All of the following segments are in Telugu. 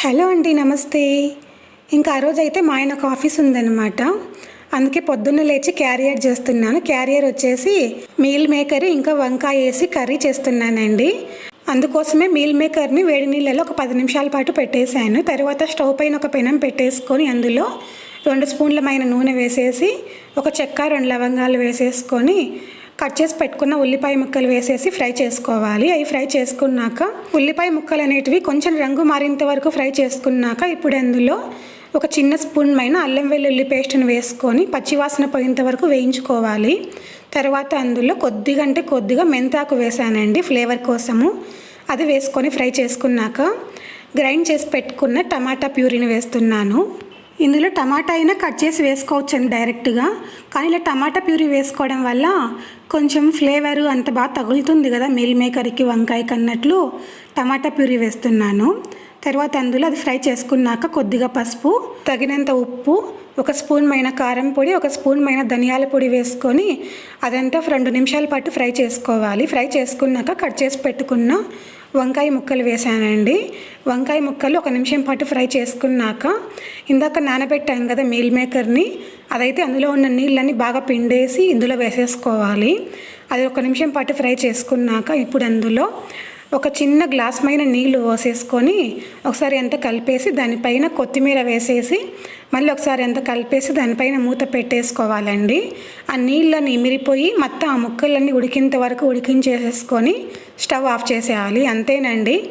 హలో అండి నమస్తే. ఇంకా ఆ రోజు అయితే మా ఆయనకు ఆఫీస్ ఉందన్నమాట. అందుకే పొద్దున్న లేచి క్యారియర్ చేస్తున్నాను. క్యారియర్ వచ్చేసి మీల్ మేకర్ ఇంకా వంకాయ వేసి కర్రీ చేస్తున్నానండి. అందుకోసమే మీల్ మేకర్ని వేడి నీళ్ళలో ఒక పది నిమిషాల పాటు పెట్టేశాను. తర్వాత స్టవ్ పైన ఒక పెనం పెట్టేసుకొని అందులో రెండు స్పూన్లమైన నూనె వేసేసి ఒక చెక్క రెండు లవంగాలు వేసేసుకొని కట్ చేసి పెట్టుకున్న ఉల్లిపాయ ముక్కలు వేసేసి ఫ్రై చేసుకోవాలి. అవి ఫ్రై చేసుకున్నాక ఉల్లిపాయ ముక్కలు అనేటివి కొంచెం రంగు మారేంత వరకు ఫ్రై చేసుకున్నాక ఇప్పుడు అందులో ఒక చిన్న స్పూన్ పైన అల్లం వెల్లుల్లి పేస్ట్ని వేసుకొని పచ్చివాసన పోయేంత వరకు వేయించుకోవాలి. తర్వాత అందులో కొద్దిగా అంటే కొద్దిగా మెంతాకు వేసానండి ఫ్లేవర్ కోసము. అది వేసుకొని ఫ్రై చేసుకున్నాక గ్రైండ్ చేసి పెట్టుకున్న టమాటా ప్యూరీని వేస్తున్నాను. ఇందులో టమాటా అయినా కట్ చేసి వేసుకోవచ్చండి డైరెక్ట్గా. కానీ ఇలా టమాటా ప్యూరీ వేసుకోవడం వల్ల కొంచెం ఫ్లేవర్ అంత బాగా తగులుతుంది కదా మీల్ మేకర్కి వంకాయకి అన్నట్లు టమాటా ప్యూరీ వేస్తున్నాను. తర్వాత అందులో అది ఫ్రై చేసుకున్నాక కొద్దిగా పసుపు తగినంత ఉప్పు ఒక స్పూన్ మైన కారం పొడి ఒక స్పూన్ మైన ధనియాల పొడి వేసుకొని అదంతా రెండు నిమిషాల పాటు ఫ్రై చేసుకోవాలి. ఫ్రై చేసుకున్నాక కట్ చేసి పెట్టుకున్న వంకాయ ముక్కలు వేసానండి వంకాయ ముక్కలు ఒక నిమిషం పాటు ఫ్రై చేసుకున్నాక ఇందాక నానబెట్టాం కదా మీల్ మేకర్ని అదైతే అందులో ఉన్న నీళ్ళని బాగా పిండేసి ఇందులో వేసేసుకోవాలి. అది ఒక నిమిషం పాటు ఫ్రై చేసుకున్నాక ఇప్పుడు అందులో ఒక చిన్న గ్లాస్ పైన నీళ్ళు పోసేసుకొని ఒకసారి ఎంత కలిపేసి దానిపైన కొత్తిమీర వేసేసి మళ్ళీ ఒకసారి ఎంత కలిపేసి దానిపైన మూత పెట్టేసుకోవాలండి. ఆ నీళ్ళని మిరిపోయి మొత్తం ఆ ముక్కలన్నీ ఉడికింత వరకు ఉడికించేసేసుకొని స్టవ్ ఆఫ్ చేసేయాలి. అంతేనండి.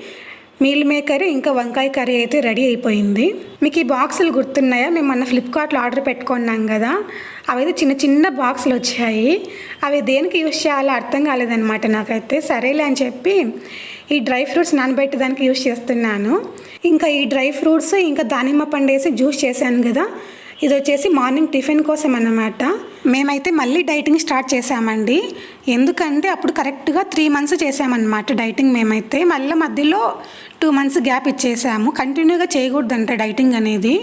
మీల్ మేకర్ ఇంకా వంకాయ కర్రీ అయితే రెడీ అయిపోయింది. మీకు ఈ బాక్సులు గుర్తున్నాయా? మేము మొన్న ఫ్లిప్కార్ట్లో ఆర్డర్ పెట్టుకున్నాం కదా. అవి చిన్న చిన్న బాక్సులు వచ్చాయి. అవి దేనికి యూజ్ చేయాలో అర్థం కాలేదన్నమాట నాకైతే. సరేలే అని చెప్పి ఈ డ్రై ఫ్రూట్స్ నానబెట్టడానికి యూజ్ చేస్తున్నాను. ఇంకా ఈ డ్రై ఫ్రూట్స్ ఇంకా దానిమ్మ పండేసి జ్యూస్ చేశాను కదా. ఇది వచ్చేసి మార్నింగ్ టిఫిన్ కోసం అన్నమాట. మేమైతే మళ్ళీ డైటింగ్ స్టార్ట్ చేసామండి ఎందుకంటే అప్పుడు కరెక్ట్గా త్రీ మంత్స్ చేసామన్నమాట డైటింగ్ మేమైతే. మళ్ళీ మధ్యలో టూ మంత్స్ గ్యాప్ ఇచ్చేసాము. కంటిన్యూగా చేయకూడదంట డైటింగ్ అనేది.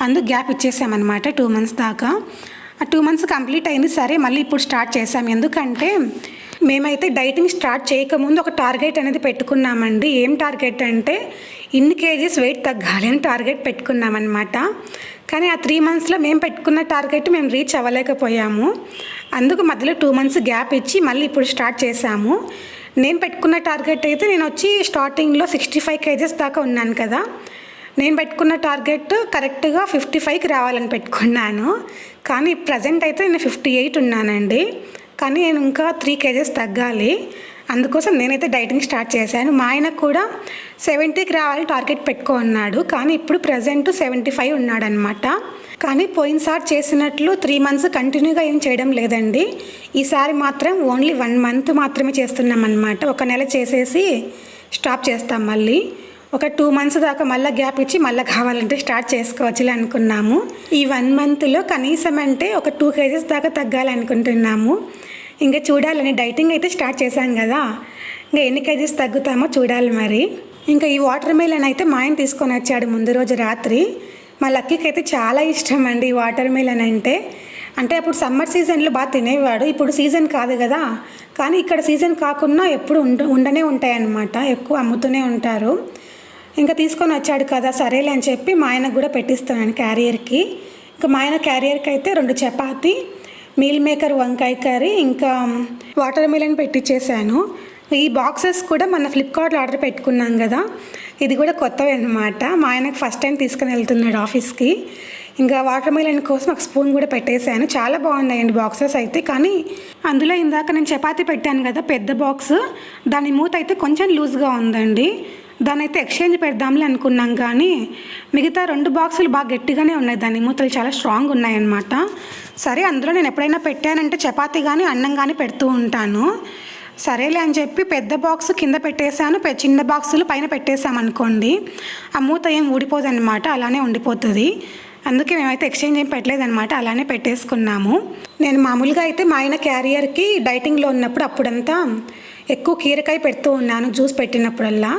అందుకు గ్యాప్ ఇచ్చేసామన్నమాట టూ మంత్స్ దాకా. ఆ టూ మంత్స్ కంప్లీట్ అయింది. సరే మళ్ళీ ఇప్పుడు స్టార్ట్ చేసాము ఎందుకంటే మేమైతే డైటింగ్ స్టార్ట్ చేయకముందు ఒక టార్గెట్ అనేది పెట్టుకున్నామండి. ఏం టార్గెట్ అంటే ఇన్ని కేజీస్ వెయిట్ తగ్గాలి అని టార్గెట్ పెట్టుకున్నామన్నమాట. కానీ ఆ త్రీ మంత్స్లో మేము పెట్టుకున్న టార్గెట్ మేము రీచ్ అవ్వలేకపోయాము. అందుకు మధ్యలో టూ మంత్స్ గ్యాప్ ఇచ్చి మళ్ళీ ఇప్పుడు స్టార్ట్ చేశాము. నేను పెట్టుకున్న టార్గెట్ అయితే నేను వచ్చి స్టార్టింగ్లో సిక్స్టీ ఫైవ్ కేజెస్ దాకా ఉన్నాను కదా. నేను పెట్టుకున్న టార్గెట్ కరెక్ట్గా ఫిఫ్టీ ఫైవ్కి రావాలని పెట్టుకున్నాను. కానీ ప్రజెంట్ అయితే నేను ఫిఫ్టీ ఎయిట్ ఉన్నానండి. కానీ నేను ఇంకా త్రీ కేజెస్ తగ్గాలి. అందుకోసం నేనైతే డైటింగ్ స్టార్ట్ చేశాను. మా ఆయన కూడా సెవెంటీకి రావాలి టార్గెట్ పెట్టుకో అన్నాడు. కానీ ఇప్పుడు ప్రజెంట్ సెవెంటీ ఫైవ్ ఉన్నాడనమాట కానీ పోయినసారి చేసినట్లు త్రీ మంత్స్ కంటిన్యూగా ఏం చేయడం లేదండి. ఈసారి మాత్రం ఓన్లీ వన్ మంత్ మాత్రమే చేస్తున్నాం అనమాట ఒక నెల చేసేసి స్టాప్ చేస్తాం మళ్ళీ. ఒక టూ మంత్స్ దాకా మళ్ళీ గ్యాప్ ఇచ్చి మళ్ళీ కావాలంటే స్టార్ట్ చేసుకోవచ్చులే అనుకున్నాము. ఈ వన్ మంత్లో కనీసం అంటే ఒక టూ కేజెస్ దాకా తగ్గాలనుకుంటున్నాము. ఇంకా చూడాలని డైటింగ్ అయితే స్టార్ట్ చేశాం కదా. ఇంకా ఎన్ని కేజీస్ తగ్గుతామో చూడాలి మరి. ఇంకా ఈ వాటర్ మిలన్ అయితే మా ఆయన తీసుకొని వచ్చాడు ముందు రోజు రాత్రి. మా లక్కీకి అయితే చాలా ఇష్టం అండి ఈ వాటర్ మిలన్ అంటే. అంటే అప్పుడు సమ్మర్ సీజన్లో బాగా తినేవాడు. ఇప్పుడు సీజన్ కాదు కదా. కానీ ఇక్కడ సీజన్ కాకుండా ఎప్పుడు ఉండ ఉండనే ఉంటాయన్నమాట. ఎక్కువ అమ్ముతూనే ఉంటారు. ఇంకా తీసుకొని వచ్చాడు కదా సరేలే అని చెప్పి మా ఆయనకు కూడా పెట్టిస్తున్నాను క్యారియర్కి. ఇంకా మా ఆయన క్యారియర్కి అయితే రెండు చపాతి మీల్ మేకర్ వంకాయ కర్రీ ఇంకా వాటర్ మిలన్ పెట్టించేసాను ఈ బాక్సెస్ కూడా మన ఫ్లిప్కార్ట్లో ఆర్డర్ పెట్టుకున్నాం కదా. ఇది కూడా కొత్తవి అనమాట మా ఆయనకు ఫస్ట్ టైం తీసుకుని వెళ్తున్నాడు ఆఫీస్కి. ఇంకా వాటర్ మిలన్ కోసం ఒక స్పూన్ కూడా పెట్టేశాను చాలా బాగున్నాయండి బాక్సెస్ అయితే. కానీ అందులో ఇందాక నేను చపాతీ పెట్టాను కదా పెద్ద బాక్స్. దాని మూత అయితే కొంచెం లూజ్గా ఉందండి. దాని అయితే ఎక్స్చేంజ్ పెడదాంలే అనుకున్నాం కానీ మిగతా రెండు బాక్సులు బాగా గట్టిగానే ఉన్నాయి దాని మూతలు చాలా స్ట్రాంగ్ ఉన్నాయన్నమాట. సరే అందులో నేను ఎప్పుడైనా పెట్టానంటే చపాతీ కానీ అన్నం కానీ పెడుతూ ఉంటాను. సరేలే అని చెప్పి పెద్ద బాక్స్ కింద పెట్టేశాను చిన్న బాక్సులు పైన పెట్టేశాం అనుకోండి ఆ మూత ఏం ఊడిపోదన్నమాట అలానే ఉండిపోతుంది. అందుకే మేమైతే ఎక్స్చేంజ్ ఏం పెట్టలేదన్నమాట అలానే పెట్టేసుకున్నాము. నేను మామూలుగా అయితే మా ఆయన క్యారియర్కి డైటింగ్లో ఉన్నప్పుడు అప్పుడంతా ఎక్కువ కీరకాయ పెడుతూ ఉన్నాను జ్యూస్ పెట్టినప్పుడల్లా.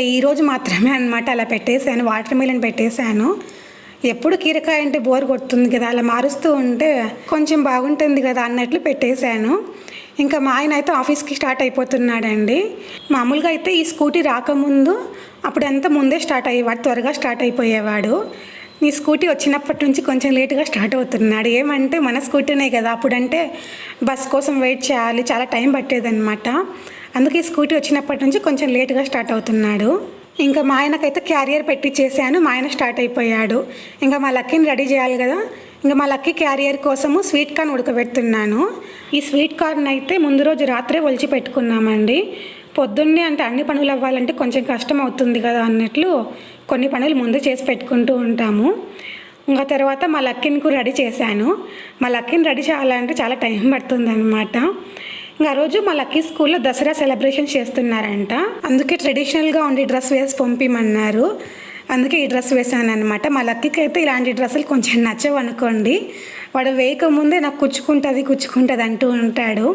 ఈరోజు మాత్రమే అనమాట అలా పెట్టేశాను వాటర్ మిలన్ పెట్టేశాను. ఎప్పుడు కీరకాయ అంటే బోర్ కొడుతుంది కదా అలా మారుస్తూ ఉంటే కొంచెం బాగుంటుంది కదా అన్నట్లు పెట్టేశాను. ఇంకా మా ఆయన అయితే ఆఫీస్కి స్టార్ట్ అయిపోతున్నాడండి. మామూలుగా అయితే ఈ స్కూటీ రాకముందు అప్పుడంతా ముందే స్టార్ట్ అయ్యేవాడు త్వరగా స్టార్ట్ అయిపోయేవాడు. నీ స్కూటీ వచ్చినప్పటి నుంచి కొంచెం లేటుగా స్టార్ట్ అవుతున్నాడు. ఏమంటే మన స్కూటీనే కదా అప్పుడంటే బస్ కోసం వెయిట్ చేయాలి చాలా టైం పట్టేదన్నమాట. అందుకే స్కూటీ వచ్చినప్పటి నుంచి కొంచెం లేటుగా స్టార్ట్ అవుతున్నాడు. ఇంకా మా ఆయనకైతే క్యారియర్ పెట్టి చేశాను మా ఆయన స్టార్ట్ అయిపోయాడు. ఇంకా మా లక్కీని రెడీ చేయాలి కదా. ఇంకా మా లక్కీ క్యారియర్ కోసము స్వీట్ కార్న్ ఉడకబెడుతున్నాను. ఈ స్వీట్ కార్న్ అయితే ముందు రోజు రాత్రే ఒలిచి పెట్టుకున్నామండి. పొద్దున్నే అంటే అన్ని పనులు అవ్వాలంటే కొంచెం కష్టం అవుతుంది కదా అన్నట్లు కొన్ని పనులు ముందు చేసి పెట్టుకుంటూ ఉంటాము. ఇంకా తర్వాత మా లక్కీని కూడా రెడీ చేశాను. మా లక్కీని రెడీ చేయాలంటే చాలా టైం పడుతుంది అనమాట ఇంకా ఆ రోజు మా లక్కీ స్కూల్లో దసరా సెలబ్రేషన్ చేస్తున్నారంట. అందుకే ట్రెడిషనల్గా ఉండే డ్రెస్ వేసి పంపిమన్నారు. అందుకే ఈ డ్రెస్ వేసాను అనమాట మా లక్కీకి అయితే ఇలాంటి డ్రెస్సులు కొంచెం నచ్చవు అనుకోండి. వాడు వేయకముందే నాకు కుచ్చుకుంటుంది కుచ్చుకుంటుంది అంటూ ఉంటాడు.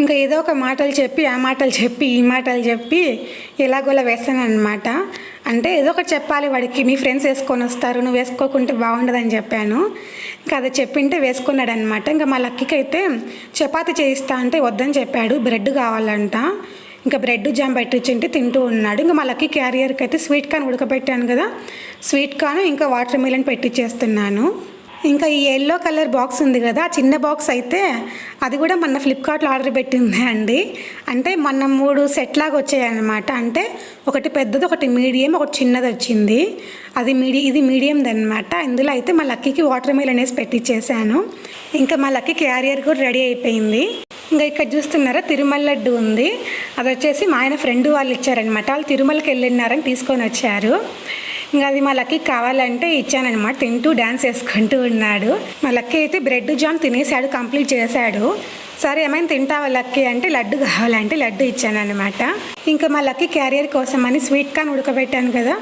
ఇంకా ఏదో ఒక మాటలు చెప్పి ఆ మాటలు చెప్పి ఈ మాటలు చెప్పి ఎలాగోలా వేసాను అనమాట అంటే ఏదో ఒకటి చెప్పాలి వాడికి మీ ఫ్రెండ్స్ వేసుకొని వస్తారు నువ్వు వేసుకోకుంటే బాగుండదని చెప్పాను. ఇంకా అది చెప్పింటే వేసుకున్నాడు అనమాట ఇంకా మా లక్కీకి అయితే చపాతి చేయిస్తా అంటే వద్దని చెప్పాడు బ్రెడ్ కావాలంట. ఇంకా బ్రెడ్ జామ్ పెట్టించింటే తింటూ ఉన్నాడు. ఇంకా మా లక్కీ క్యారియర్కి అయితే స్వీట్ కార్న్ ఉడకబెట్టాను కదా స్వీట్ కార్న్ ఇంకా వాటర్ మిలన్ పెట్టించేస్తున్నాను ఇంకా ఈ ఎల్లో కలర్ బాక్స్ ఉంది కదా చిన్న బాక్స్ అయితే అది కూడా మొన్న ఫ్లిప్కార్ట్లో ఆర్డర్ పెట్టింది అండి. అంటే మొన్న మూడు సెట్ లాగా వచ్చాయనమాట అంటే ఒకటి పెద్దది ఒకటి మీడియం ఒకటి చిన్నది వచ్చింది. అది మీడి ఇది మీడియంది అనమాట ఇందులో అయితే మా లక్కీకి వాటర్ మిలన్ అనేసి పెట్టించేసాను ఇంకా మా లక్కీ క్యారియర్ కూడా రెడీ అయిపోయింది. ఇంకా ఇక్కడ చూస్తున్నారా తిరుమల లడ్డు ఉంది. అది వచ్చేసి మా ఆయన ఫ్రెండ్ వాళ్ళు ఇచ్చారనమాట వాళ్ళు తిరుమలకి వెళ్ళినారని తీసుకొని వచ్చారు. ఇంకా అది మా లక్కీ కావాలంటే ఇచ్చానమాట తింటూ డ్యాన్స్ వేసుకుంటూ ఉన్నాడు. మా లక్కీ అయితే బ్రెడ్ జామ్ తినేసాడు కంప్లీట్ చేశాడు. సరే ఏమైనా తింటావా లక్కీ అంటే లడ్డు కావాలంటే లడ్డు ఇచ్చానమాట ఇంకా మా లక్కీ క్యారియర్ కోసం అని స్వీట్ కార్న్ ఉడకబెట్టాను కదా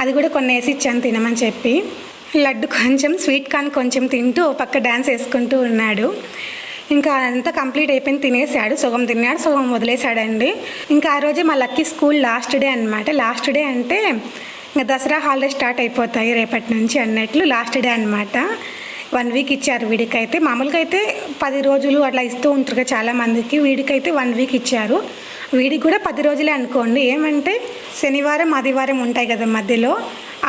అది కూడా కొన్ని వేసి ఇచ్చాను తినమని చెప్పి. లడ్డు కొంచెం స్వీట్ కార్న్ కొంచెం తింటూ పక్క డ్యాన్స్ వేసుకుంటూ ఉన్నాడు. ఇంకా అంతా కంప్లీట్ అయిపోయింది తినేసాడు సగం తిన్నాడు సగం వదిలేశాడండి. ఇంకా ఆ రోజే మా లక్కీ స్కూల్ లాస్ట్ డే అనమాట లాస్ట్ డే అంటే ఇంకా దసరా హాలిడే స్టార్ట్ అయిపోతాయి రేపటి నుంచి అన్నట్లు లాస్ట్ డే అనమాట వన్ వీక్ ఇచ్చారు వీడికైతే. మామూలుగా అయితే పది రోజులు అట్లా ఇస్తూ ఉంటారు చాలామందికి. చాలా మందికి వీడికైతే వన్ వీక్ ఇచ్చారు. వీడికి కూడా పది రోజులే అనుకోండి. ఏమంటే శనివారం ఆదివారం ఉంటాయి కదా మధ్యలో.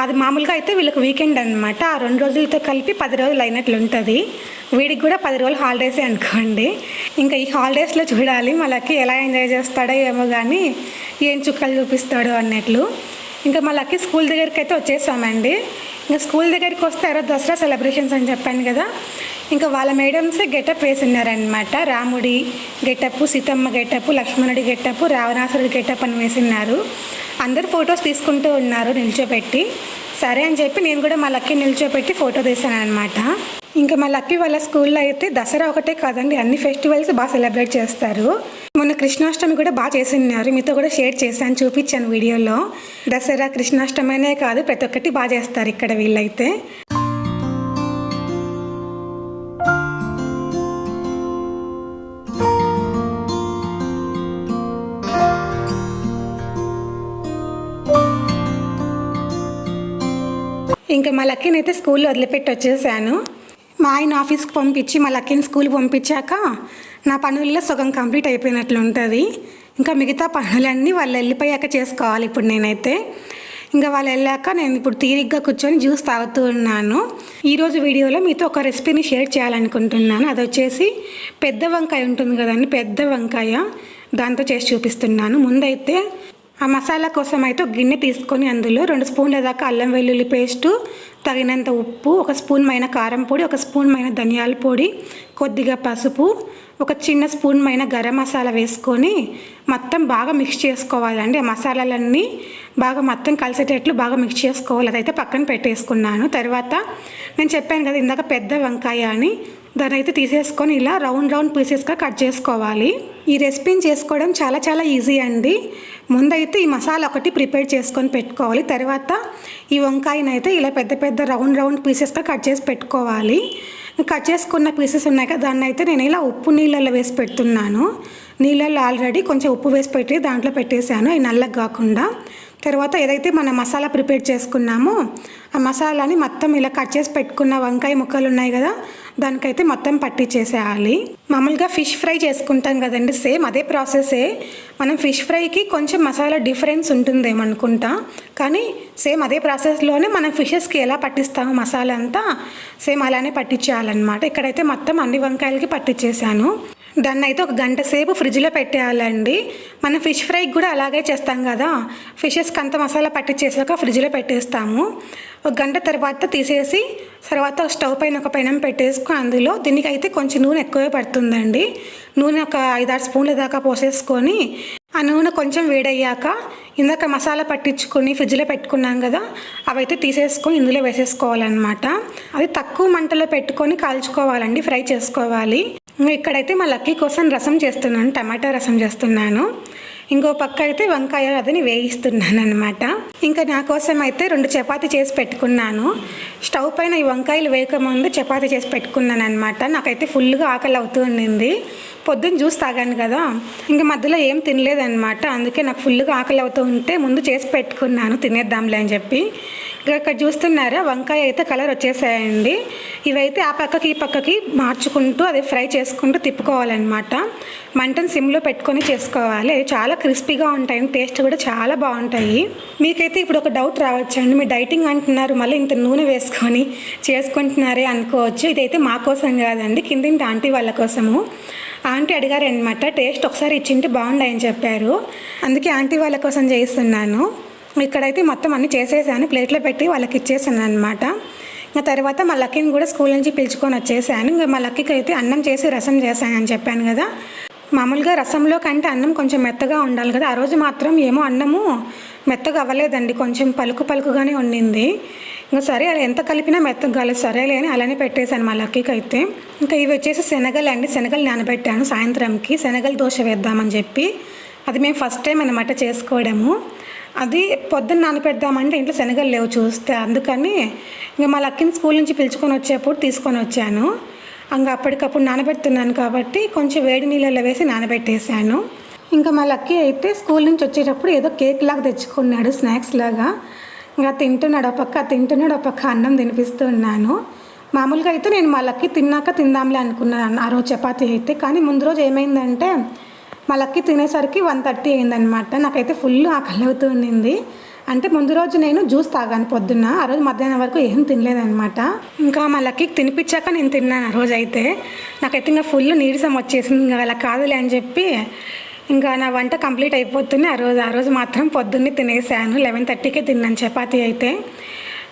అది మామూలుగా అయితే వీళ్ళకి వీకెండ్ అనమాట ఆ రెండు రోజులతో కలిపి పది రోజులు అయినట్లు ఉంటుంది. వీడికి కూడా పది రోజులు హాలిడేసే అనుకోండి. ఇంకా ఈ హాలిడేస్లో చూడాలి. మళ్ళీ ఎలా ఎంజాయ్ చేస్తాడో ఏమో కానీ ఏం చుక్కలు చూపిస్తాడో అన్నట్లు. ఇంకా మా లక్కీ స్కూల్ దగ్గరికి అయితే వచ్చేసామండి. ఇంకా స్కూల్ దగ్గరికి వస్తే ఎవరో దసరా సెలబ్రేషన్స్ అని చెప్పాను కదా. ఇంకా వాళ్ళ మేడమ్స్ గెటప్ వేసి ఉన్నారనమాట రాముడి గెటప్ సీతమ్మ గెటప్ లక్ష్మణుడి గెటప్ రావణాసురుడి గెటప్ అని వేసిన్నారు. అందరు ఫొటోస్ తీసుకుంటూ ఉన్నారు నిల్చోపెట్టి. సరే అని చెప్పి నేను కూడా మా లక్కీ నిల్చోపెట్టి ఫోటో తీసాను అనమాట ఇంకా మా లక్కీ వాళ్ళ స్కూల్లో అయితే దసరా ఒకటే కాదండి అన్ని ఫెస్టివల్స్ బాగా సెలబ్రేట్ చేస్తారు. మొన్న కృష్ణాష్టమి కూడా బాగా చేసినారు మీతో కూడా షేర్ చేశాను చూపించాను వీడియోలో. దసరా కృష్ణాష్టమినే కాదు ప్రతి ఒక్కటి బాగా చేస్తారు ఇక్కడ వీళ్ళైతే. ఇంకా మా లక్కీని అయితే స్కూల్లో వదిలిపెట్టి వచ్చేసాను మా ఆయన ఆఫీస్కి పంపించి మా లక్కీని స్కూల్ పంపించాక నా పనుల్లో సగం కంప్లీట్ అయిపోయినట్లు ఉంటుంది. ఇంకా మిగతా పనులన్నీ వాళ్ళు వెళ్ళిపోయాక చేసుకోవాలి ఇప్పుడు నేనైతే. ఇంకా వాళ్ళు వెళ్ళాక నేను ఇప్పుడు తీరిగ్గా కూర్చొని జ్యూస్ తాగుతూ ఉన్నాను. ఈరోజు వీడియోలో మీతో ఒక రెసిపీని షేర్ చేయాలనుకుంటున్నాను. అది వచ్చేసి పెద్ద వంకాయ ఉంటుంది కదండి పెద్ద వంకాయ. దాంతో చేసి చూపిస్తున్నాను. ముందైతే ఆ మసాలా కోసం అయితే ఒక గిన్నె తీసుకొని అందులో రెండు స్పూన్ల దాకా అల్లం వెల్లుల్లి పేస్టు తగినంత ఉప్పు ఒక స్పూన్ మైన కారం పొడి ఒక స్పూన్ మైన ధనియాల పొడి కొద్దిగా పసుపు ఒక చిన్న స్పూన్ మైన గరం మసాలా వేసుకొని మొత్తం బాగా మిక్స్ చేసుకోవాలండి. ఆ మసాలాలన్నీ బాగా మొత్తం కలిసేటట్లు బాగా మిక్స్ చేసుకోవాలి. అదైతే పక్కన పెట్టేసుకున్నాను. తర్వాత నేను చెప్పాను కదా ఇందాక పెద్ద వంకాయ అని దాన్ని అయితే తీసేసుకొని ఇలా రౌండ్ రౌండ్ పీసెస్గా కట్ చేసుకోవాలి. ఈ రెసిపీని చేసుకోవడం చాలా చాలా ఈజీ అండి. ముందైతే ఈ మసాలా ఒకటి ప్రిపేర్ చేసుకొని పెట్టుకోవాలి. తర్వాత ఈ వంకాయని అయితే ఇలా పెద్ద పెద్ద రౌండ్ రౌండ్ పీసెస్గా కట్ చేసి పెట్టుకోవాలి. కట్ చేసుకున్న పీసెస్ ఉన్నాయి కదా దాన్ని అయితే నేను ఇలా ఉప్పు నీళ్ళల్లో వేసి పెడుతున్నాను. నీళ్ళల్లో ఆల్రెడీ కొంచెం ఉప్పు వేసి పెట్టి దాంట్లో పెట్టేశాను అవి నల్లగా కాకుండా. తర్వాత ఏదైతే మనం మసాలా ప్రిపేర్ చేసుకున్నామో ఆ మసాలాని మొత్తం ఇలా కట్ చేసి పెట్టుకున్న వంకాయ ముక్కలు ఉన్నాయి కదా దానికైతే మొత్తం పట్టించేసేయాలి. మామూలుగా ఫిష్ ఫ్రై చేసుకుంటాం కదండి సేమ్ అదే ప్రాసెసే. మనం ఫిష్ ఫ్రైకి కొంచెం మసాలా డిఫరెన్స్ ఉంటుందేమో అనుకుంటా కానీ సేమ్ అదే ప్రాసెస్లోనే మనం ఫిషెస్కి ఎలా పట్టిస్తాము మసాలా అంతా సేమ్ అలానే పట్టించేయాలన్నమాట. ఇక్కడైతే మొత్తం అన్ని వంకాయలకి పట్టించేసాను దాన్ని అయితే ఒక గంట సేపు ఫ్రిడ్జ్లో పెట్టేయాలండి. మనం ఫిష్ ఫ్రైకి కూడా అలాగే చేస్తాం కదా. ఫిషెస్కి అంత మసాలా పట్టించేసాక ఫ్రిడ్జ్లో పెట్టేస్తాము. ఒక గంట తర్వాత తీసేసి తర్వాత స్టవ్ పైన ఒక పెనం పెట్టేసుకుని అందులో దీనికి అయితే కొంచెం నూనె ఎక్కువే పడుతుందండి. నూనె ఒక ఐదారు స్పూన్ల దాకా పోసేసుకొని ఆ నూనె కొంచెం వేడయ్యాక ఇందాక మసాలా పట్టించుకొని ఫ్రిడ్జ్లో పెట్టుకున్నాం కదా అవైతే తీసేసుకొని ఇందులో వేసేసుకోవాలన్నమాట. అది తక్కువ మంటలో పెట్టుకొని కాల్చుకోవాలండి ఫ్రై చేసుకోవాలి. ఇక్కడైతే మా లక్కీ కోసం రసం చేస్తున్నాను టమాటా రసం చేస్తున్నాను. ఇంకో పక్క అయితే వంకాయ అదని వేయిస్తున్నాను అనమాట ఇంకా నా కోసం అయితే రెండు చపాతీ చేసి పెట్టుకున్నాను. స్టవ్ పైన ఈ వంకాయలు వేయకముందు చపాతీ చేసి పెట్టుకున్నాను అనమాట నాకైతే ఫుల్గా ఆకలి అవుతూ ఉండింది పొద్దున్న జ్యూస్ తాగాను కదా. ఇంకా మధ్యలో ఏం తినలేదన్నమాట. అందుకే నాకు ఫుల్గా ఆకలి అవుతూ ఉంటే ముందు చేసి పెట్టుకున్నాను. తినేద్దాంలే అని చెప్పి. ఇక్కడ చూస్తున్నారా? వంకాయ అయితే కలర్ వచ్చేసాయండి. ఇవైతే ఆ పక్కకి ఈ పక్కకి మార్చుకుంటూ అది ఫ్రై చేసుకుంటూ తిప్పుకోవాలన్నమాట. మంటను సిమ్లో పెట్టుకొని చేసుకోవాలి. అవి చాలా క్రిస్పీగా ఉంటాయి టేస్ట్ కూడా చాలా బాగుంటాయి. మీకైతే ఇప్పుడు ఒక డౌట్ రావచ్చండి. మీరు డైటింగ్ అంటున్నారు మళ్ళీ ఇంత నూనె వేసుకొని చేసుకుంటున్నారే అనుకోవచ్చు. ఇదైతే మా కోసం కాదండి కిందింటి ఆంటీ వాళ్ళ కోసము. ఆంటీ అడిగారు అనమాట టేస్ట్ ఒకసారి ఇచ్చింటే బాగుండాయని చెప్పారు. అందుకే ఆంటీ వాళ్ళ కోసం చేయిస్తున్నాను. ఇక్కడైతే మొత్తం అన్ని చేసేసాను. ప్లేట్లో పెట్టి వాళ్ళకి ఇచ్చేసాను అనమాట ఇంకా తర్వాత మా లక్కీని కూడా స్కూల్ నుంచి పిలుచుకొని వచ్చేసాను. ఇంకా మా లక్కీకి అయితే అన్నం చేసి రసం చేశాను అని చెప్పాను కదా. మామూలుగా రసంలో కంటే అన్నం కొంచెం మెత్తగా ఉండాలి కదా. ఆ రోజు మాత్రం ఏమో అన్నము మెత్తగా అవ్వలేదండి. కొంచెం పలుకు పలుకుగానే ఉండింది ఇంకా సరే అలా ఎంత కలిపినా మెత్తగా కాలేదు. సరేలే అని అలానే పెట్టేశాను మా లక్కీకి అయితే. ఇంకా ఇవి వచ్చేసి శనగలు అండి. శనగలు నానబెట్టాను సాయంత్రంకి. శనగలు దోశ వేద్దామని చెప్పి. అది మేము ఫస్ట్ టైం అనమాట చేసుకోవడము. అది పొద్దున్న నానపెడదామంటే ఇంట్లో శనగలు లేవు చూస్తే. అందుకని ఇంకా మా లక్కిని స్కూల్ నుంచి పిలుచుకొని వచ్చేప్పుడు తీసుకొని వచ్చాను. ఇంకా అప్పటికప్పుడు నానబెడుతున్నాను కాబట్టి కొంచెం వేడి నీళ్ళలో వేసి నానబెట్టేశాను. ఇంకా మా లక్కీ అయితే స్కూల్ నుంచి వచ్చేటప్పుడు ఏదో కేక్ లాగా తెచ్చుకున్నాడు స్నాక్స్ లాగా. ఇంకా తింటున్నాడు ఒక పక్క తింటున్నాడు ఒక పక్క అన్నం తినిపిస్తున్నాను. మామూలుగా అయితే నేను మా లక్కీ తిన్నాక తిందాంలే అనుకున్నాను ఆ రోజు చపాతీ అయితే. కానీ ముందు రోజు ఏమైందంటే మా లక్కి తినేసరికి వన్ థర్టీ అయిందనమాట నాకైతే ఫుల్ ఆకలి అవుతూ ఉండింది. అంటే ముందు రోజు నేను జ్యూస్ తాగాను పొద్దున్న. ఆ రోజు మధ్యాహ్నం వరకు ఏం తినలేదనమాట ఇంకా మా లక్కీకి తినిపించాక నేను తిన్నాను ఆ రోజు అయితే. నాకైతే ఇంకా ఫుల్ నీరసం వచ్చేసింది. ఇంకా అలా కాదులే అని చెప్పి ఇంకా నా వంట కంప్లీట్ అయిపోతుంది ఆ రోజు ఆ రోజు మాత్రం పొద్దున్నే తినేసాను. లెవెన్ థర్టీకే తిన్నాను చపాతీ అయితే.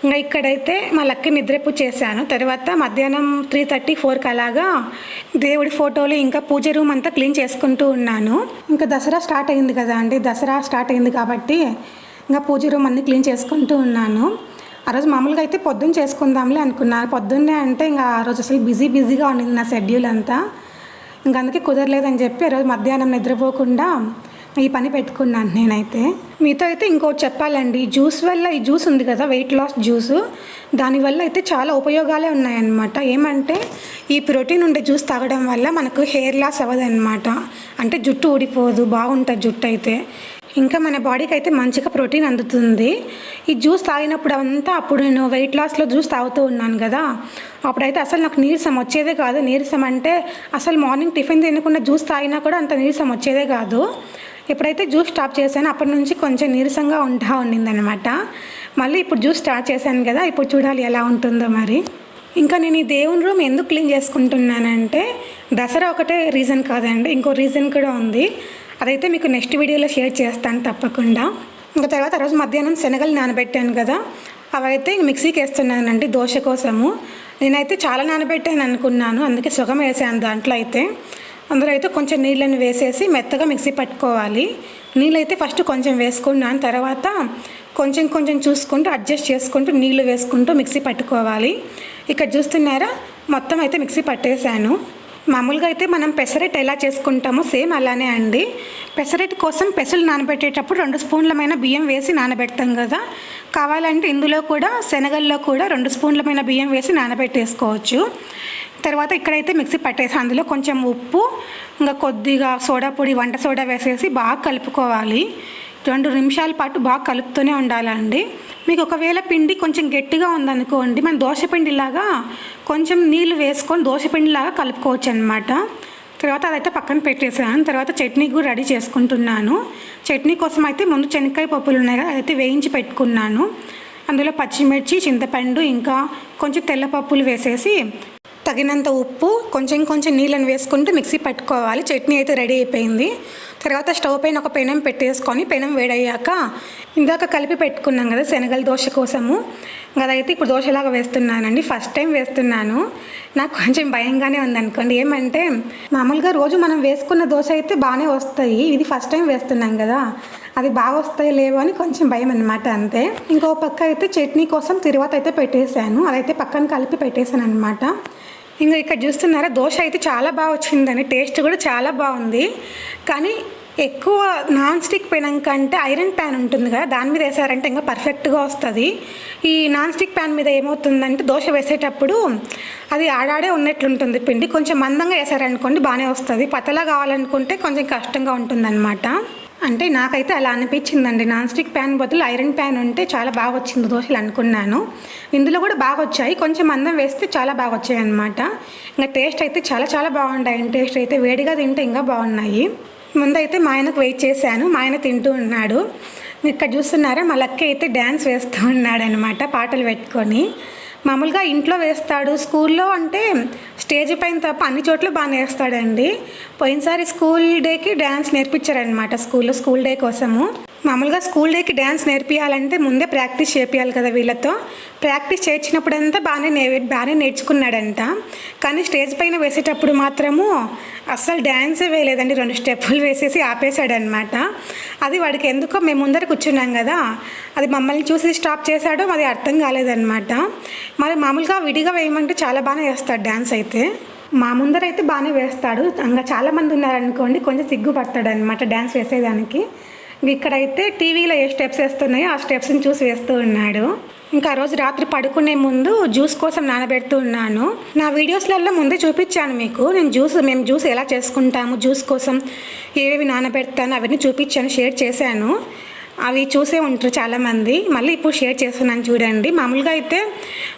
ఇంకా ఇక్కడైతే మా లక్కి నిద్రపు చేశాను. తర్వాత మధ్యాహ్నం త్రీ థర్టీ ఫోర్కి అలాగా దేవుడి ఫోటోలు ఇంకా పూజ రూమ్ అంతా క్లీన్ చేసుకుంటూ ఉన్నాను. ఇంకా దసరా స్టార్ట్ అయింది కదా అండి. దసరా స్టార్ట్ అయింది కాబట్టి ఇంకా పూజ రూమ్ అన్నీ క్లీన్ చేసుకుంటూ ఉన్నాను. ఆ రోజు మామూలుగా అయితే పొద్దున్న చేసుకుందాంలే అనుకున్నాను పొద్దున్నే అంటే ఇంకా ఆ రోజు అసలు బిజీ బిజీగా ఉండింది నా షెడ్యూల్ అంతా. ఇంకా అందుకే కుదరలేదని చెప్పి ఈరోజు మధ్యాహ్నం నిద్రపోకుండా ఈ పని పెట్టుకున్నాను నేనైతే. మీతో అయితే ఇంకోటి చెప్పాలండి. జ్యూస్ వల్ల ఈ జ్యూస్ ఉంది కదా వెయిట్ లాస్ జ్యూస్. దానివల్ల అయితే చాలా ఉపయోగాలే ఉన్నాయన్నమాట. ఏమంటే ఈ ప్రోటీన్ ఉండే జ్యూస్ తాగడం వల్ల మనకు హెయిర్ లాస్ అవ్వదన్నమాట. అంటే జుట్టు ఊడిపోదు బాగుంటుంది జుట్టు అయితే. ఇంకా మన బాడీకి అయితే మంచిగా ప్రోటీన్ అందుతుంది. ఈ జ్యూస్ తాగినప్పుడు అంతా అప్పుడు నేను వెయిట్ లాస్లో జ్యూస్ తాగుతూ ఉన్నాను కదా. అప్పుడైతే అసలు నాకు నీరసం వచ్చేదే కాదు. నీరసం అంటే అసలు మార్నింగ్ టిఫిన్ తినకుండా జ్యూస్ తాగినా కూడా అంత నీరసం వచ్చేదే కాదు. ఎప్పుడైతే జ్యూస్ స్టాప్ చేశానో అప్పటి నుంచి కొంచెం నీరసంగా ఉంటా ఉండిందనమాట మళ్ళీ ఇప్పుడు జ్యూస్ స్టార్ట్ చేశాను కదా ఇప్పుడు చూడాలి ఎలా ఉంటుందో మరి. ఇంకా నేను ఈ దేవుని రూమ్ ఎందుకు క్లీన్ చేసుకుంటున్నానంటే దసరా ఒకటే రీజన్ కాదండి ఇంకో రీజన్ కూడా ఉంది. అదైతే మీకు నెక్స్ట్ వీడియోలో షేర్ చేస్తాను తప్పకుండా. ఇంకా తర్వాత రోజు మధ్యాహ్నం శనగలు నానబెట్టాను కదా అవైతే మిక్సీకి వేస్తున్నానండి దోశ కోసము. నేనైతే చాలా నానబెట్టాను అనుకున్నాను అందుకే సుగం వేసాను దాంట్లో అయితే. అందులో అయితే కొంచెం నీళ్ళని వేసేసి మెత్తగా మిక్సీ పట్టుకోవాలి. నీళ్ళైతే ఫస్ట్ కొంచెం వేసుకున్నాను తర్వాత కొంచెం కొంచెం చూసుకుంటూ అడ్జస్ట్ చేసుకుంటూ నీళ్ళు వేసుకుంటూ మిక్సీ పట్టుకోవాలి. ఇక్కడ చూస్తున్నారా? మొత్తం అయితే మిక్సీ పట్టేశాను. మామూలుగా అయితే మనం పెసరెట్ ఎలా చేసుకుంటామో సేమ్ అలానే అండి. పెసరెట్ కోసం పెసలు నానబెట్టేటప్పుడు రెండు స్పూన్లమైన బియ్యం వేసి నానబెడతాం కదా. కావాలంటే ఇందులో కూడా శనగల్లో కూడా రెండు స్పూన్లమైన బియ్యం వేసి నానబెట్టేసుకోవచ్చు. తర్వాత ఇక్కడైతే మిక్సీ పట్టేసి అందులో కొంచెం ఉప్పు ఇంకా కొద్దిగా సోడా పొడి వంట సోడా వేసేసి బాగా కలుపుకోవాలి. రెండు నిమిషాల పాటు బాగా కలుపుతూనే ఉండాలండి. మీకు ఒకవేళ పిండి కొంచెం గట్టిగా ఉందనుకోండి మనం దోశ పిండిలాగా కొంచెం నీళ్ళు వేసుకొని దోశ పిండిలాగా కలుపుకోవచ్చు అనమాట తర్వాత అదైతే పక్కన పెట్టేసాను తర్వాత చట్నీ కూడా రెడీ చేసుకుంటున్నాను. చట్నీ కోసం అయితే ముందు శనక్కాయ పప్పులు ఉన్నాయి కదా అదైతే వేయించి పెట్టుకున్నాను. అందులో పచ్చిమిర్చి చింతపండు ఇంకా కొంచెం తెల్లపప్పులు వేసేసి తగినంత ఉప్పు కొంచెం కొంచెం నీళ్ళని వేసుకుంటూ మిక్సీ పట్టుకోవాలి. చట్నీ అయితే రెడీ అయిపోయింది. తర్వాత స్టవ్ పైన ఒక పెనం పెట్టేసుకొని పెనం వేడయ్యాక ఇందాక కలిపి పెట్టుకున్నాం కదా శనగల దోశ కోసము. అదైతే ఇప్పుడు దోశలాగా వేస్తున్నానండి. ఫస్ట్ టైం వేస్తున్నాను. నాకు కొంచెం భయంగానే ఉందనుకోండి. ఏమంటే మామూలుగా రోజు మనం వేసుకున్న దోశ అయితే బాగానే వస్తాయి. ఇది ఫస్ట్ టైం వేస్తున్నాం కదా. అది బాగా వస్తాయి లేవో అని కొంచెం భయం అనమాట అంతే. ఇంకో పక్క అయితే చట్నీ కోసం తిరువాత అయితే పెట్టేశాను. అదైతే పక్కన కలిపి పెట్టేశాను అనమాట ఇంకా ఇక్కడ చూస్తున్నారా దోశ అయితే చాలా బాగా వచ్చిందని టేస్ట్ కూడా చాలా బాగుంది. కానీ ఎక్కువ నాన్ స్టిక్ పెనం కంటే ఐరన్ ప్యాన్ ఉంటుంది కదా దాని మీద వేసారంటే ఇంకా పర్ఫెక్ట్గా వస్తుంది. ఈ నాన్ స్టిక్ ప్యాన్ మీద ఏమవుతుందంటే దోశ వేసేటప్పుడు అది ఆడాడే ఉన్నట్లుంటుంది పిండి. కొంచెం మందంగా వేసారనుకోండి బాగానే వస్తుంది. పతలా కావాలనుకుంటే కొంచెం కష్టంగా ఉంటుందన్నమాట. అంటే నాకైతే అలా అనిపించిందండి. నాన్ స్టిక్ ప్యాన్ బదులు ఐరన్ ప్యాన్ ఉంటే చాలా బాగా వచ్చింది దోశలు అనుకున్నాను. ఇందులో కూడా బాగా వచ్చాయి. కొంచెం అందం వేస్తే చాలా బాగా వచ్చాయి అనమాట ఇంకా టేస్ట్ అయితే చాలా చాలా బాగుంటాయి టేస్ట్ అయితే వేడిగా తింటే ఇంకా బాగున్నాయి. ముందైతే మా ఆయనకు వెయిట్ చేశాను. మా ఆయన తింటూ ఉన్నాడు. ఇక్కడ చూస్తున్నారా? మా లక్క అయితే డ్యాన్స్ వేస్తూ ఉన్నాడనమాట పాటలు పెట్టుకొని. మామూలుగా ఇంట్లో వేస్తాడు. స్కూల్లో అంటే స్టేజ్ పైన తప్ప అన్ని చోట్ల బాగా నేర్స్తాడండి పోయినసారి స్కూల్ డేకి డ్యాన్స్ నేర్పించారనమాట స్కూల్లో స్కూల్ డే కోసము. మామూలుగా స్కూల్ డేకి డ్యాన్స్ నేర్పించాలంటే ముందే ప్రాక్టీస్ చేపియాలి కదా వీళ్ళతో. ప్రాక్టీస్ చేయించినప్పుడంతా బాగానే నే బాగానే నేర్చుకున్నాడంట. కానీ స్టేజ్ పైన వేసేటప్పుడు మాత్రము అస్సలు డ్యాన్సే వేయలేదండి. రెండు స్టెప్పులు వేసేసి ఆపేశాడనమాట. అది వాడికి ఎందుకో మేము ముందర కూర్చున్నాం కదా అది మమ్మల్ని చూసి స్టాప్ చేశాడో అది అర్థం కాలేదన్నమాట మరి మామూలుగా విడిగా వేయమంటే చాలా బాగానే వేస్తాడు డ్యాన్స్ అయితే. మా ముందర అయితే బాగానే వేస్తాడు. ఇంకా చాలామంది ఉన్నారనుకోండి కొంచెం సిగ్గుపడతాడు అనమాట డ్యాన్స్ వేసేదానికి. ఇక్కడైతే టీవీలో ఏ స్టెప్స్ వేస్తున్నాయో ఆ స్టెప్స్ని చూసి వేస్తూ ఉన్నాడు. ఇంకా రోజు రాత్రి పడుకునే ముందు జ్యూస్ కోసం నానబెడుతున్నాను నా వీడియోస్లలో ముందే చూపించాను మీకు. నేను జ్యూస్ మేము జ్యూస్ ఎలా చేసుకుంటాము జ్యూస్ కోసం ఏవేవి నానబెడతాను అవన్నీ చూపించాను షేర్ చేశాను. అవి చూసే ఉంటారు చాలామంది. మళ్ళీ ఇప్పుడు షేర్ చేస్తున్నాను చూడండి. మామూలుగా అయితే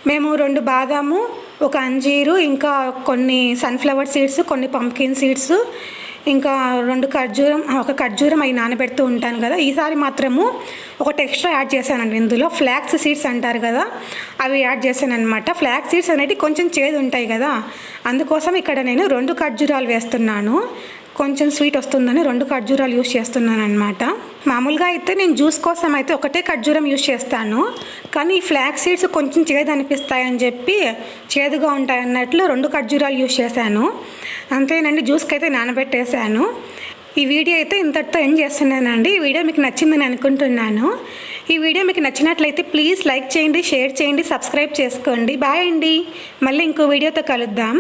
మేము రెండు బాదాము ఒక అంజీరు ఇంకా కొన్ని సన్ఫ్లవర్ సీడ్స్ కొన్ని పంకిన్ సీడ్స్ ఇంకా రెండు ఖర్జూరం ఒక ఖర్జూరం అవి నానబెడుతూ ఉంటాను కదా. ఈసారి మాత్రము ఒకటి ఎక్స్ట్రా యాడ్ చేశానండి ఇందులో. ఫ్లాక్స్ సీడ్స్ అంటారు కదా అవి యాడ్ చేశాను అనమాట ఫ్లాక్స్ సీడ్స్ అనేవి కొంచెం చేదు ఉంటాయి కదా. అందుకోసం ఇక్కడ నేను రెండు ఖర్జూరాలు వేస్తున్నాను. కొంచెం స్వీట్ వస్తుందని రెండు ఖర్జూరాలు యూస్ చేస్తున్నాను అనమాట మామూలుగా అయితే నేను జ్యూస్ కోసం అయితే ఒకటే ఖర్జూరం యూస్ చేస్తాను. కానీ ఈ ఫ్లాక్ సీడ్స్ కొంచెం చేదు అనిపిస్తాయని చెప్పి చేదుగా ఉంటాయి అన్నట్లు రెండు ఖర్జూరాలు యూస్ చేశాను. అంతేనండి జ్యూస్కి అయితే నానబెట్టేశాను. ఈ వీడియో అయితే ఇంతటితో ఎండ్ చేస్తున్నానండి. ఈ వీడియో మీకు నచ్చిందని అనుకుంటున్నాను. ఈ వీడియో మీకు నచ్చినట్లయితే ప్లీజ్ లైక్ చేయండి షేర్ చేయండి సబ్స్క్రైబ్ చేసుకోండి. బాయ్ అండి. మళ్ళీ ఇంకో వీడియోతో కలుద్దాం.